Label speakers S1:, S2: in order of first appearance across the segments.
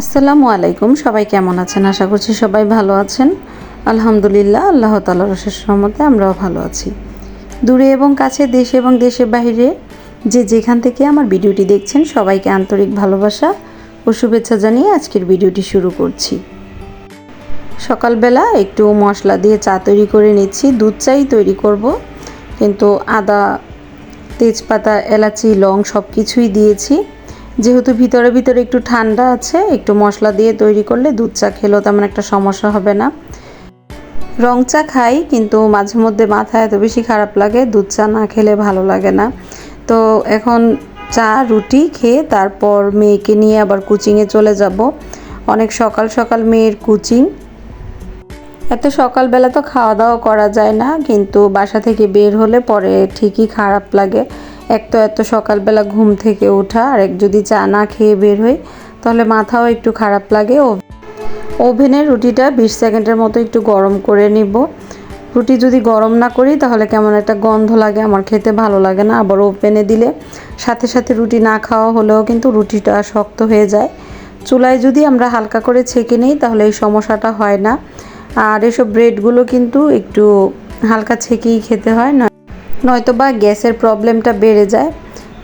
S1: আসসালামু আলাইকুম। সবাই কেমন আছেন? আশা করছি সবাই ভালো আছেন। আলহামদুলিল্লাহ, আল্লাহ তালার রসের রহমতে আমরাও ভালো আছি। দূরে এবং কাছে, দেশে এবং দেশের বাইরে যে যেখান থেকে আমার ভিডিওটি দেখছেন, সবাইকে আন্তরিক ভালোবাসা ও শুভেচ্ছা জানিয়ে আজকের ভিডিওটি শুরু করছি। সকালবেলা একটু মশলা দিয়ে চা তৈরি করে নিচ্ছি। দুধ চাই তৈরি করব, কিন্তু আদা, তেজপাতা, এলাচি, লং সব কিছুই দিয়েছি। যেহেতু ভিতরে ভিতরে একটু ঠান্ডা আছে, একটু মশলা দিয়ে তৈরি করলে দুধ চা খেলেও তেমন একটা সমস্যা হবে না। রং চা খাই, কিন্তু মাঝে মধ্যে মাথা এত বেশি খারাপ লাগে, দুধ চা না খেলে ভালো লাগে না। তো এখন চা, রুটি খেয়ে তারপর মেয়েকে নিয়ে আবার কোচিংয়ে চলে যাব। অনেক সকাল সকাল মেয়ের কোচিং। এত সকালবেলা তো খাওয়া দাওয়া করা যায় না, কিন্তু বাসা থেকে বের হলে পরে ঠিকই খারাপ লাগে। এক তো এত সকালবেলা ঘুম থেকে ওঠা, আর এক যদি চা না খেয়ে বের হই, তাহলে মাথাও একটু খারাপ লাগে। ও, ওভেনের রুটিটা বিশ সেকেন্ডের মতো একটু গরম করে নিব। রুটি যদি গরম না করি, তাহলে কেমন একটা গন্ধ লাগে, আমার খেতে ভালো লাগে না। আবার ওভেনে দিলে সাথে সাথে রুটি না খাওয়া হলেও কিন্তু রুটিটা শক্ত হয়ে যায়। চুলায় যদি আমরা হালকা করে ছেঁকে নিই, তাহলে এই সমস্যাটা হয় না। আর এসব ব্রেডগুলো কিন্তু একটু হালকা ছেঁকেই খেতে হয় না নয়তো বা গ্যাসের প্রবলেমটা বেড়ে যায়।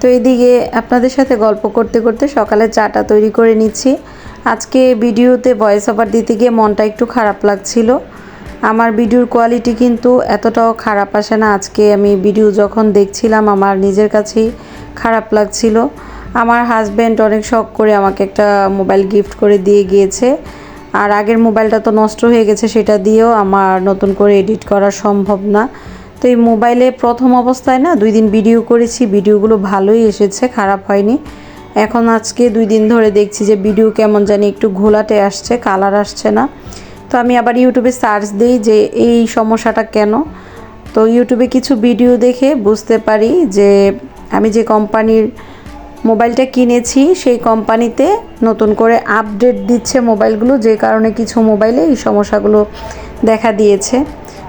S1: তো এইদিকে আপনাদের সাথে গল্প করতে করতে সকালে চাটা তৈরি করে নিচ্ছি। আজকে ভিডিওতে ভয়েস ওভার দিতে গিয়ে মনটা একটু খারাপ লাগছিল। আমার ভিডিওর কোয়ালিটি কিন্তু এতটাও খারাপ আসে না। আজকে আমি ভিডিও যখন দেখছিলাম, আমার নিজের কাছেই খারাপ লাগছিল। আমার হাজব্যান্ড অনেক শখ করে আমাকে একটা মোবাইল গিফট করে দিয়ে গিয়েছে। আর আগের মোবাইলটা তো নষ্ট হয়ে গেছে, সেটা দিয়েও আমার নতুন করে এডিট করা সম্ভব না। তো এই মোবাইলে প্রথম অবস্থায় না দুই দিন ভিডিও করেছি ভিডিওগুলো ভালোই এসেছে, খারাপ হয়নি। এখন আজকে দুই দিন ধরে দেখছি যে ভিডিও কেমন জানি একটু ঘোলাটে আসছে কালার আসছে না। তো আমি আবার ইউটিউবে সার্চ দিই যে এই সমস্যাটা কেন। তো ইউটিউবে কিছু ভিডিও দেখে বুঝতে পারি যে আমি যে কোম্পানির মোবাইলটা কিনেছি, সেই কোম্পানিতে নতুন করে আপডেট দিচ্ছে মোবাইলগুলো, যে কারণে কিছু মোবাইলে এই সমস্যাগুলো দেখা দিয়েছে।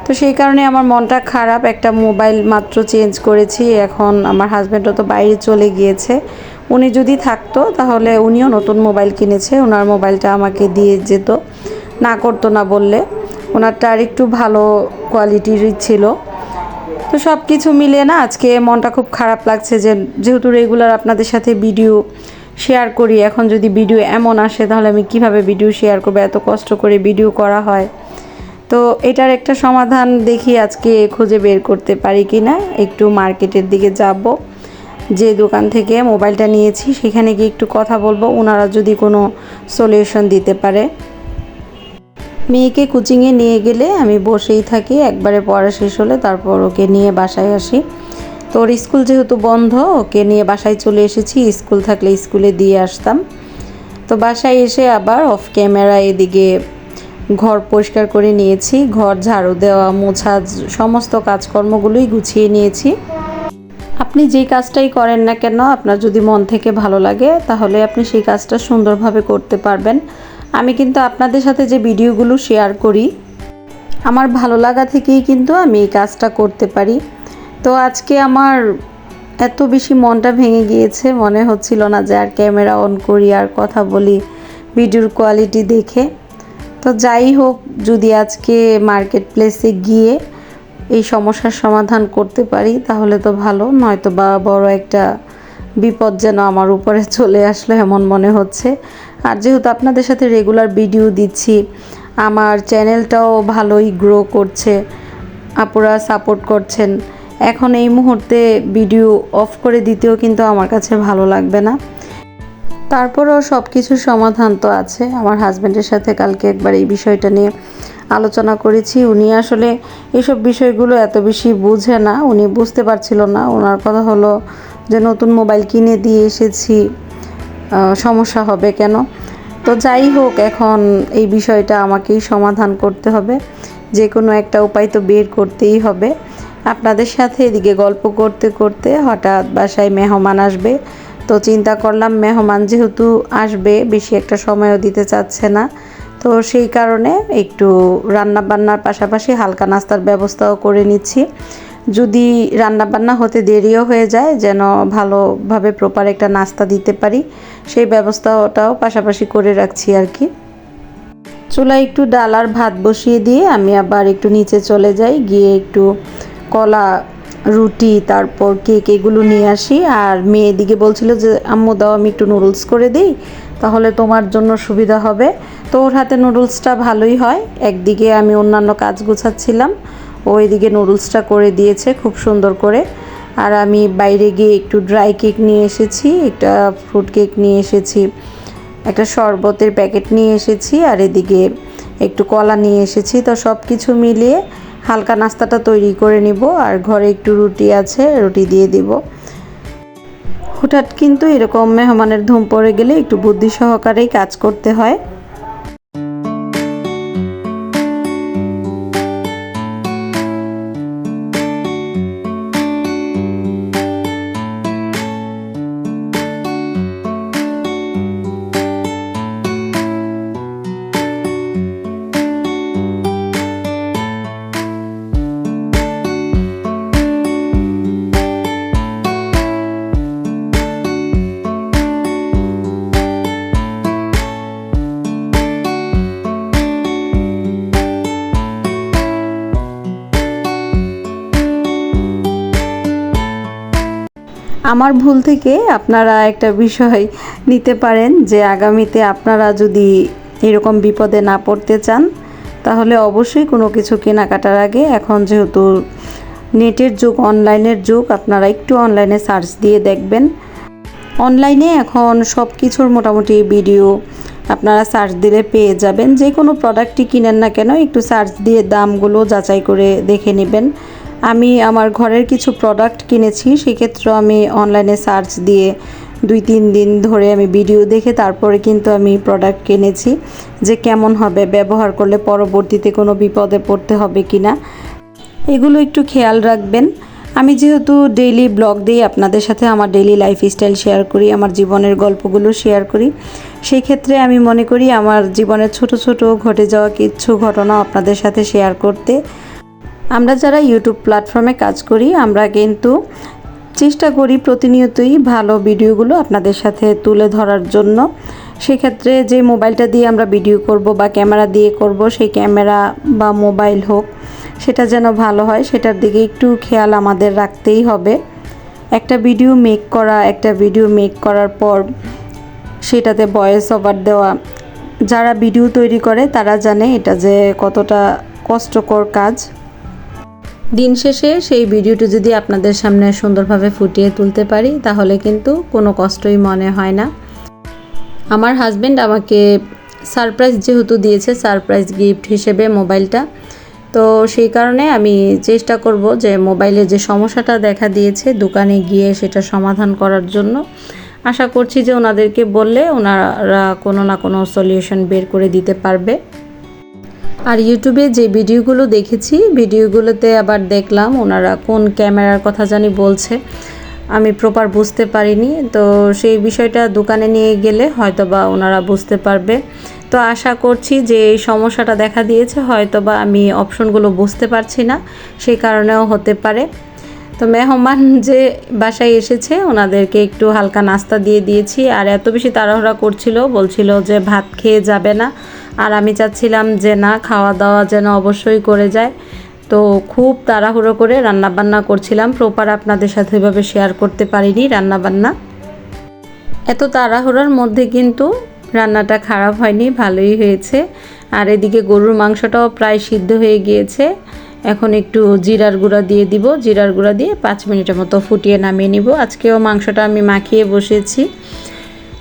S1: তো সেই কারণে আমার মনটা খারাপ। একটা মোবাইল মাত্র চেঞ্জ করেছি। এখন আমার হাজব্যান্ডও তো বাইরে চলে গিয়েছে। উনি যদি থাকতো, তাহলে উনিও নতুন মোবাইল কিনেছে। ওনার মোবাইলটা আমাকে দিয়ে যেত। না করতো না বললে। ওনারটা আর একটু ভালো কোয়ালিটিরই ছিল। তো সব কিছু মিলিয়ে না, আজকে মনটা খুব খারাপ লাগছে যে, যেহেতু রেগুলার আপনাদের সাথে ভিডিও শেয়ার করি, এখন যদি ভিডিও এমন আসে, তাহলে আমি কীভাবে ভিডিও শেয়ার করব? এত কষ্ট করে ভিডিও করা হয়। তো এটার একটা সমাধান দেখি আজকে খুঁজে বের করতে পারি কি না একটু মার্কেটের দিকে যাব। যে দোকান থেকে মোবাইলটা নিয়েছি, সেখানে গিয়ে একটু কথা বলব। ওনারা যদি কোনো সলিউশন দিতে পারে। মেয়েকে কোচিংয়ে নিয়ে গেলে আমি বসেই থাকি, একবারে পড়া শেষ হলে তারপর ওকে নিয়ে বাসায় আসি। তো ওর স্কুল যেহেতু বন্ধ, ওকে নিয়ে বাসায় চলে এসেছি। স্কুল থাকলে স্কুলে দিয়ে আসতাম। তো বাসায় এসে আবার অফ ক্যামেরা এদিকে ঘর পরিষ্কার করে নিয়েছি, ঘর ঝাড়ু দেওয়া, মোছা, সমস্ত কাজকর্মগুলোই গুছিয়ে নিয়েছি। আপনি যেই কাজটাই করেন না কেন, আপনার যদি মন থেকে ভালো লাগে, তাহলে আপনি সেই কাজটা সুন্দরভাবে করতে পারবেন। আমি কিন্তু আপনাদের সাথে যে ভিডিওগুলো শেয়ার করি, আমার ভালো লাগা থেকেই কিন্তু আমি এই কাজটা করতে পারি। তো আজকে আমার এত বেশি মনটা ভেঙে গিয়েছে, মনে হচ্ছিল না যে আর ক্যামেরা অন করি, আর কথা বলি, ভিডিওর কোয়ালিটি দেখে। তো যাই হোক, যদি আজকে মার্কেট প্লেসে গিয়ে এই সমস্যার সমাধান করতে পারি, তাহলে তো ভালো। নয়তো বা বড় একটা বিপদ যেন আমার উপরে চলে আসলো এমন মনে হচ্ছে। আর যেহেতু আপনাদের সাথে রেগুলার ভিডিও দিচ্ছি, আমার চ্যানেলটাও ভালোই গ্রো করছে, আপুরা সাপোর্ট করছেন। এখন এই মুহূর্তে ভিডিও অফ করে দিতেও কিন্তু আমার কাছে ভালো লাগবে না। তারপরেও সব কিছুর সমাধান তো আছে। আমার হাজব্যান্ডের সাথে কালকে একবার এই বিষয়টা নিয়ে আলোচনা করেছি। উনি আসলে এসব বিষয়গুলো এত বেশি বুঝে না, উনি বুঝতে পারছিল না। ওনার কথা হলো যে, নতুন মোবাইল কিনে দিয়ে এসেছি সমস্যা হবে কেন? তো যাই হোক, এখন এই বিষয়টা আমাকেই সমাধান করতে হবে। যে কোনো একটা উপায় তো বের করতেই হবে। আপনাদের সাথে এদিকে গল্প করতে করতে হঠাৎ বাসায় মেহমান আসবে। তো চিন্তা করলাম মেহমান যেহেতু আসবে, বেশি একটা সময়ও দিতে চাচ্ছে না। তো সেই কারণে একটু রান্না বান্নার পাশাপাশি হালকা নাস্তার ব্যবস্থাও করে নিচ্ছি। যদি রান্না বান্না হতে দেরিও হয়ে যায়, যেন ভালোভাবে প্রপার একটা নাস্তা দিতে পারি, সেই ব্যবস্থাটাও পাশাপাশি করে রাখছি আর কি। চুলায় একটু ডাল আর ভাত বসিয়ে দিয়ে আমি আবার একটু নিচে চলে যাই, গিয়ে একটু কলা রুটি, তারপর কেক এগুলো নিয়ে আসি। আর মেয়ে দিকে বলছিল যে, আম্মু, দাও আমি একটু নুডলস করে দিই, তাহলে তোমার জন্য সুবিধা হবে। তো ওর হাতে নুডলসটা ভালোই হয়। একদিকে আমি অন্যান্য কাজ গোছাচ্ছিলাম, ও এদিকে নুডলসটা করে দিয়েছে খুব সুন্দর করে। আর আমি বাইরে গিয়ে একটু ড্রাই কেক নিয়ে এসেছি, একটা ফ্রুট কেক নিয়ে এসেছি, একটা শরবতের প্যাকেট নিয়ে এসেছি, আর এদিকে একটু কলা নিয়ে এসেছি। তো সব কিছু মিলিয়ে হালকা নাস্তাটা তৈরি করে নিব আর ঘরে একটু রুটি আছে, রুটি দিয়ে দিব। হঠাৎ কিন্তু এরকম মেহমানের ধুম পড়ে গেলে একটু বুদ্ধি সহকারেই কাজ করতে হয়। আমার ভুল থেকে আপনারা একটা বিষয় নিতে পারেন যে আগামীতে আপনারা যদি এরকম বিপদে না পড়তে চান, তাহলে অবশ্যই কোনো কিছু কেনাকাটার আগে এখন যেহেতু নেটের যুগ, অনলাইনের যুগ, আপনারা একটু অনলাইনে সার্চ দিয়ে দেখবেন। অনলাইনে এখন সব কিছুর মোটামুটি ভিডিও আপনারা সার্চ দিলে পেয়ে যাবেন। যে কোনো প্রোডাক্টই কিনেন না কেন, একটু সার্চ দিয়ে দামগুলো যাচাই করে দেখে নেবেন। আমি আমার ঘরের কিছু প্রোডাক্ট কিনেছি সেক্ষেত্রে আমি অনলাইনে সার্চ দিয়ে দুই, তিন দিন ধরে আমি ভিডিও দেখে তারপরে কিন্তু আমি প্রোডাক্ট কিনেছি যে কেমন হবে, ব্যবহার করলে পরবর্তীতে কোনো বিপদে পড়তে হবে কি না এগুলো একটু খেয়াল রাখবেন। আমি যেহেতু ডেইলি ব্লগ দিই আপনাদের সাথে আমার ডেইলি লাইফ স্টাইল শেয়ার করি, আমার জীবনের গল্পগুলো শেয়ার করি সেই ক্ষেত্রে আমি মনে করি আমার জীবনের ছোট ছোট ঘটে যাওয়া কিছু ঘটনা আপনাদের সাথে শেয়ার করতে আমরা যারা ইউটিউব প্ল্যাটফর্মে কাজ করি, আমরা কিন্তু চেষ্টা করি প্রতিনিয়তই ভালো ভিডিওগুলো আপনাদের সাথে তুলে ধরার জন্য। সেক্ষেত্রে যে মোবাইলটা দিয়ে আমরা ভিডিও করব বা ক্যামেরা দিয়ে করব, সেই ক্যামেরা বা মোবাইল হোক, সেটা যেন ভালো হয়, সেটার দিকে একটু খেয়াল আমাদের রাখতেই হবে। একটা ভিডিও মেক করা, একটা ভিডিও মেক করার পর সেটাতে ভয়েস ওভার দেওয়া। যারা ভিডিও তৈরি করে, তারা জানে এটা যে কতটা কষ্টকর কাজ। দিন শেষে সেই ভিডিওটি যদি আপনাদের সামনে সুন্দরভাবে ফুটিয়ে তুলতে পারি, তাহলে কিন্তু কোনো কষ্টই মনে হয় না। আমার হাজব্যান্ড আমাকে সারপ্রাইজ যেহেতু দিয়েছে, সারপ্রাইজ গিফট হিসেবে মোবাইলটা। তো সেই কারণে আমি চেষ্টা করব যে মোবাইলে যে সমস্যাটা দেখা দিয়েছে, দোকানে গিয়ে সেটা সমাধান করার জন্য। আশা করছি যে ওনাদেরকে বললে ওনারা কোনো না কোনো সলিউশন বের করে দিতে পারবে। আর ইউটিউবে যে ভিডিওগুলো দেখেছি, ভিডিওগুলোতে আবার দেখলাম ওনারা কোন ক্যামেরার কথা জানি বলছে। আমি প্রপার বুঝতে পারিনি, তো সেই বিষয়টা দোকানে নিয়ে গেলে হয়তো বা ওনারা বুঝতে পারবে। তো আশা করছি যে এই সমস্যাটা দেখা দিয়েছে হয়তো বা আমি অপশনগুলো বুঝতে পারছি না সেই কারণেও হতে পারে। তো মেহমান যে বাসায় এসেছে, ওনাদেরকে একটু হালকা নাস্তা দিয়ে দিয়েছি, আর এত বেশি তাড়াহুড়া করছিল, বলছিল যে ভাত খেয়ে যাবে না। আর আমি চাচ্ছিলাম যে না খাওয়া দাওয়া যেন অবশ্যই করে যায়। তো খুব তাড়াহুড়ো করে রান্নাবান্না করছিলাম। প্রপার আপনাদের সাথে এভাবে শেয়ার করতে পারিনি রান্নাবান্না। এত তাড়াহুড়োর মধ্যে কিন্তু রান্নাটা খারাপ হয়নি, ভালোই হয়েছে। আর এদিকে গরুর মাংসটাও প্রায় সিদ্ধ হয়ে গিয়েছে। এখন একটু জিরার গুঁড়া দিয়ে দিব। জিরার গুঁড়া দিয়ে পাঁচ মিনিটের মতো ফুটিয়ে নামিয়ে নিব। আজকেও মাংসটা আমি মাখিয়ে বসেছি।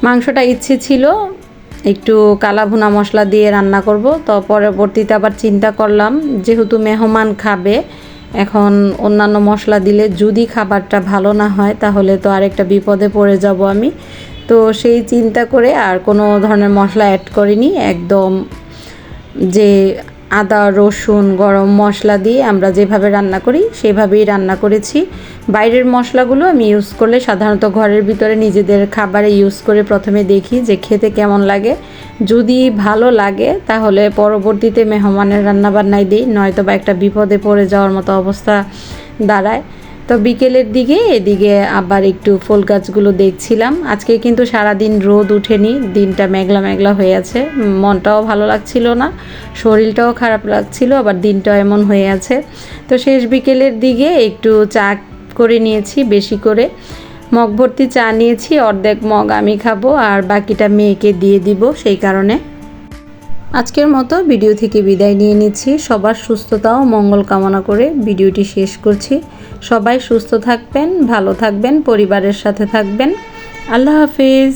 S1: মাংসটা ইচ্ছে ছিল একটু কালা ভুনা মশলা দিয়ে রান্না করব। তো পরবর্তীতে আবার চিন্তা করলাম, যেহেতু মেহমান খাবে, এখন অন্যান্য মশলা দিলে যদি খাবারটা ভালো না হয়, তাহলে তো আরেকটা বিপদে পড়ে যাব আমি। তো সেই চিন্তা করে আর কোনো ধরনের মশলা অ্যাড করিনি। একদম যে আদা, রসুন, গরম মশলা দিয়ে আমরা যেভাবে রান্না করি, সেভাবেই রান্না করেছি। বাইরের মশলাগুলো আমি ইউজ করলে সাধারণত ঘরের ভিতরে নিজেদের খাবারে ইউজ করে প্রথমে দেখি যে খেতে কেমন লাগে। যদি ভালো লাগে, তাহলে পরবর্তীতে মেহমানের রান্নাবান্নায় দিই নয়তো বা একটা বিপদে পড়ে যাওয়ার মতো অবস্থা দাঁড়ায়। তো বিকেলের দিকে, এদিকে আবার একটু ফুল গাছগুলো দেখছিলাম। আজকে কিন্তু সারা দিন রোদ উঠেনি, দিনটা মেঘলা মেঘলা হয়ে আছে। মনটাও ভালো লাগছিল না, শরীরটাও খারাপ লাগছিল, আবার দিনটাও এমন হয়ে আছে। তো শেষ বিকেলের দিকে একটু চা করে নিয়েছি, বেশি করে। মগ ভর্তি চা নিয়েছি, অর্ধেক মগ আমি খাব আর বাকিটা মেয়েকে দিয়ে দিব সেই কারণে। আজকের মতো ভিডিও থেকে বিদায় নিয়ে নিচ্ছি। সবার সুস্থতা ও মঙ্গল কামনা করে ভিডিওটি শেষ করছি। সবাই সুস্থ থাকবেন ভালো থাকবেন পরিবারের সাথে থাকবেন। আল্লাহ হাফিজ।